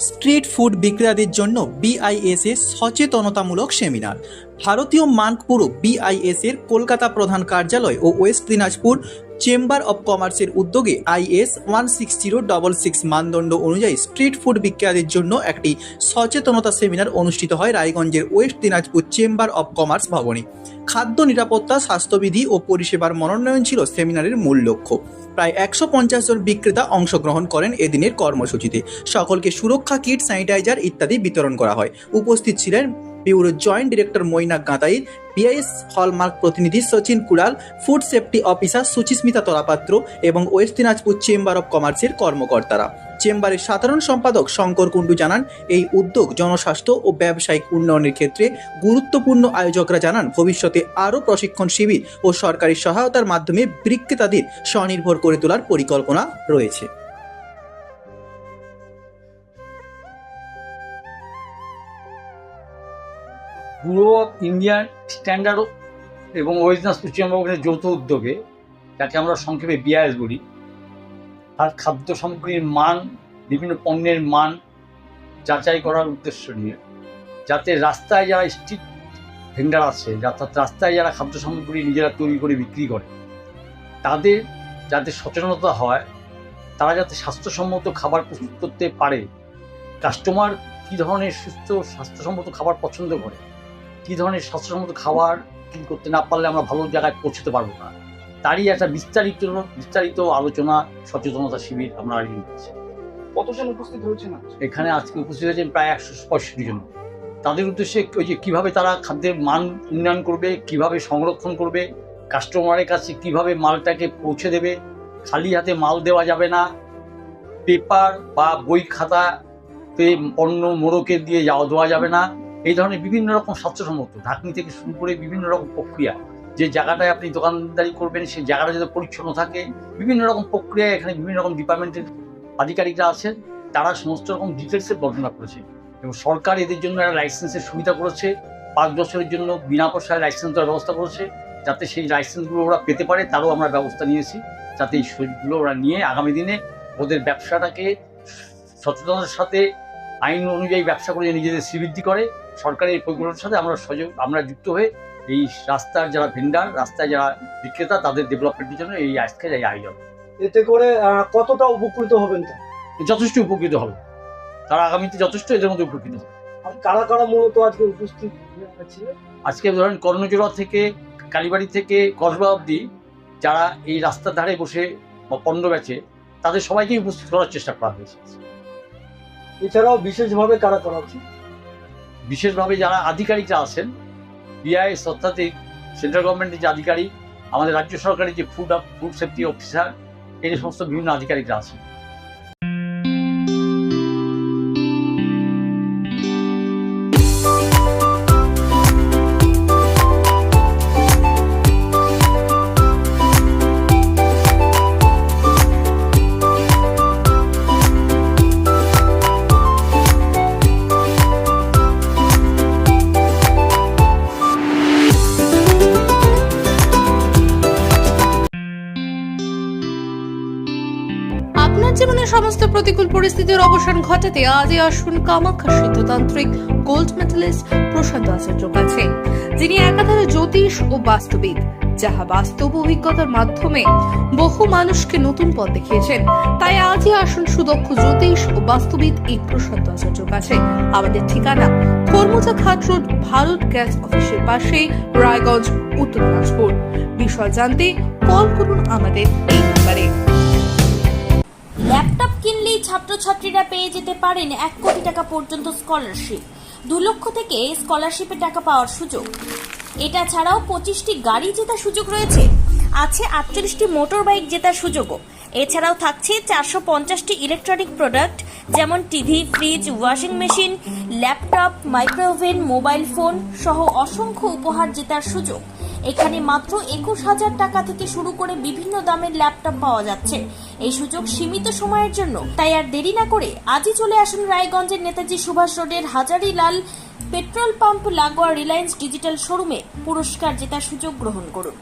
Street food বিক্রেতাদের জন্য বিআইএসএ সচেতনতামূলক সেমিনার। ভারতীয় মানকপুর বিআইএস এর কলকাতা প্রধান কার্যালয় ও ওয়েস্ট দিনাজপুর চেম্বার অব কমার্সের উদ্যোগে IS one six zero double six মানদণ্ড অনুযায়ী স্ট্রিট ফুড বিক্রেতাদের জন্য একটি সচেতনতা সেমিনার অনুষ্ঠিত হয় রায়গঞ্জের west Dinajpur chamber of commerce ভবনে। খাদ্য নিরাপত্তা, স্বাস্থ্যবিধি ও পরিষেবার মনোনয়ন ছিল সেমিনারের মূল লক্ষ্য। প্রায় একশো পঞ্চাশ জন বিক্রেতা অংশগ্রহণ করেন এদিনের কর্মসূচিতে। সকলকে সুরক্ষা কিট, স্যানিটাইজার ইত্যাদি বিতরণ করা হয়। উপস্থিত ছিলেন ব্যুরোর জয়েন্ট ডিরেক্টর মৈনাক গাঁতাইর বিআইএস হলমার্ক প্রতিনিধি Sachin Kural, food safety officer Suchismita Talapatra এবং ওয়েস্ট দিনাজপুর চেম্বার অব কমার্সের কর্মকর্তারা। চেম্বারের সাধারণ সম্পাদক শঙ্কর কুণ্ডু জানান, এই উদ্যোগ জনস্বাস্থ্য ও ব্যবসায়িক উন্নয়নের ক্ষেত্রে গুরুত্বপূর্ণ আয়োজকরা জানান, ভবিষ্যতে আরও প্রশিক্ষণ শিবির ও সরকারি সহায়তার মাধ্যমে বিক্রেতাদের স্বনির্ভর করে তোলার পরিকল্পনা রয়েছে। পুরো ইন্ডিয়ান স্ট্যান্ডার্ড এবং ওয়েস্টার্ন পশ্চিমবঙ্গের যৌথ উদ্যোগে, যাকে আমরা সংক্ষেপে বিআইএস বলি আর খাদ্য সামগ্রীর মান, বিভিন্ন পণ্যের মান যাচাই করার উদ্দেশ্য নিয়ে, যাতে রাস্তায় যারা স্ট্রিট ভেন্ডার আছে, অর্থাৎ রাস্তায় যারা খাদ্য সামগ্রী নিজেরা তৈরি করে বিক্রি করে, তাদের যাতে সচেতনতা হয়, তারা যাতে স্বাস্থ্যসম্মত খাবার প্রস্তুত করতে পারে কাস্টমার কী ধরনের সুস্থ স্বাস্থ্যসম্মত খাবার পছন্দ করে কী ধরনের স্বাস্থ্যসম্মত খাবার কি করতে না পারলে আমরা ভালো জায়গায় পৌঁছতে পারব না? তারই একটা বিস্তারিত বিস্তারিত আলোচনা সচেতনতা শিবির আমরা আয়োজন করছি। কতজন উপস্থিত হয়েছেন এখানে আজকে উপস্থিত হয়েছেন প্রায় একশো পঁয়ষট্টি জন। তাদের উদ্দেশ্যে ওই যে কীভাবে তারা খাদ্যের মান উন্নয়ন করবে কীভাবে সংরক্ষণ করবে কাস্টমারের কাছে কীভাবে মালটাকে পৌঁছে দেবে খালি হাতে মাল দেওয়া যাবে না পেপার বা বই খাতাতে পণ্য মোড়কে দিয়ে যাওয়া দেওয়া যাবে না এই ধরনের বিভিন্ন রকম স্বাস্থ্যসম্মত ঢাকনি থেকে শুরু করে বিভিন্ন রকম প্রক্রিয়া। যে জায়গাটায় আপনি দোকানদারি করবেন, সেই জায়গাটা যাতে পরিচ্ছন্ন থাকে, বিভিন্ন রকম প্রক্রিয়া এখানে বিভিন্ন রকম ডিপার্টমেন্টের আধিকারিকরা আছেন। তারা সমস্ত রকম ডিটেলসে বর্ণনা করেছে। এবং সরকার এদের জন্য একটা লাইসেন্সের সুবিধা করেছে। পাঁচ বছরের জন্য বিনা পয়সায় লাইসেন্স দেওয়ার ব্যবস্থা করেছে। যাতে সেই লাইসেন্সগুলো ওরা পেতে পারে, তারও আমরা ব্যবস্থা নিয়েছি। যাতে এই সুযোগগুলো ওরা নিয়ে আগামী দিনে ওদের ব্যবসাটাকে সচেতনতার সাথে, আইন অনুযায়ী ব্যবসা করে নিজেদের শ্রীবৃদ্ধি করে। সরকারের এই পরিকল্পনার সাথে আমরা সহযোগ আমরা যুক্ত হয়ে এই রাস্তার যারা ভেন্ডার রাস্তায় যারা বিক্রেতা তাদের ডেভেলপমেন্টের জন্য এই আজকের এই আয়োজন। এতে করে কতটা উপকৃত হবেন তা যথেষ্ট উপকৃত হবে। তারা আগামীতে যথেষ্ট এদের মধ্যে উপকৃত হবে। কারা কারা মূলত আজকে উপস্থিত আজকে ধরেন কর্ণজোড়া থেকে কালীবাড়ি থেকে কসবা অবধি যারা এই রাস্তার ধারে বসে বা পণ্য বেচে তাদের সবাইকেই উপস্থিত করার চেষ্টা করা হয়েছে। এছাড়াও বিশেষভাবে কারা করা উচিত বিশেষভাবে যারা আধিকারিকরা আছেন বিআইএস অর্থাৎ সেন্ট্রাল গভর্নমেন্টের যে আধিকারিক, আমাদের রাজ্য সরকারের যে ফুড ফুড সেফটি অফিসার এই সমস্ত বিভিন্ন আধিকারিকরা আছেন। আপনার জীবনের সমস্ত প্রতিকূল পরিস্থিতির অবসান ঘটাতে আজই আসুন কামাখ্যা সিদ্ধতান্ত্রিক গোল্ড মেডেলিস্ট প্রশান্ত আচার্যর কাছে, যিনি একাধারে জ্যোতিষ ও বাস্তুবিদ, যাহা বাস্তব অভিজ্ঞতার মাধ্যমে বহু মানুষকে নতুন পথ দেখিয়েছেন। তাই আজই আসুন সুদক্ষ জ্যোতিষ ও বাস্তুবিদ এই প্রশান্ত আচার্যর কাছে। আমাদের ঠিকানা কর্মজা ঘাট রোড, ভারত গ্যাস অফিসের পাশে, রায়গঞ্জ, উত্তর দিনাজপুর। বিষয় জানতে কল করুন আমাদের এই নাম্বারে ল্যাপটপ কিনলেই ছাত্রছাত্রীরা পেয়ে যেতে পারেন এক কোটি টাকা পর্যন্ত স্কলারশিপ। দু লক্ষ থেকে স্কলারশিপে টাকা পাওয়ার সুযোগ। এটা ছাড়াও পঁচিশটি গাড়ি জেতার সুযোগ রয়েছে। আছে আটচল্লিশটি মোটর বাইক জেতার সুযোগও। এছাড়াও থাকছে চারশো পঞ্চাশটি ইলেকট্রনিক প্রোডাক্ট যেমন TV, fridge, washing machine, laptop micro oven mobile phone সহ অসংখ্য উপহার জেতার সুযোগ। এখানে মাত্র একুশ হাজার টাকা থেকে শুরু করে বিভিন্ন দামের ল্যাপটপ পাওয়া যাচ্ছে। এই সুযোগ সীমিত সময়ের জন্য। তাই আর দেরি না করে আজই চলে আসুন রায়গঞ্জের নেতাজি সুভাষ রোডের হাজারিলাল পেট্রোল পাম্প লাগোয়া রিলায়েন্স ডিজিটাল শোরুমে পুরস্কার জেতার সুযোগ গ্রহণ করুন।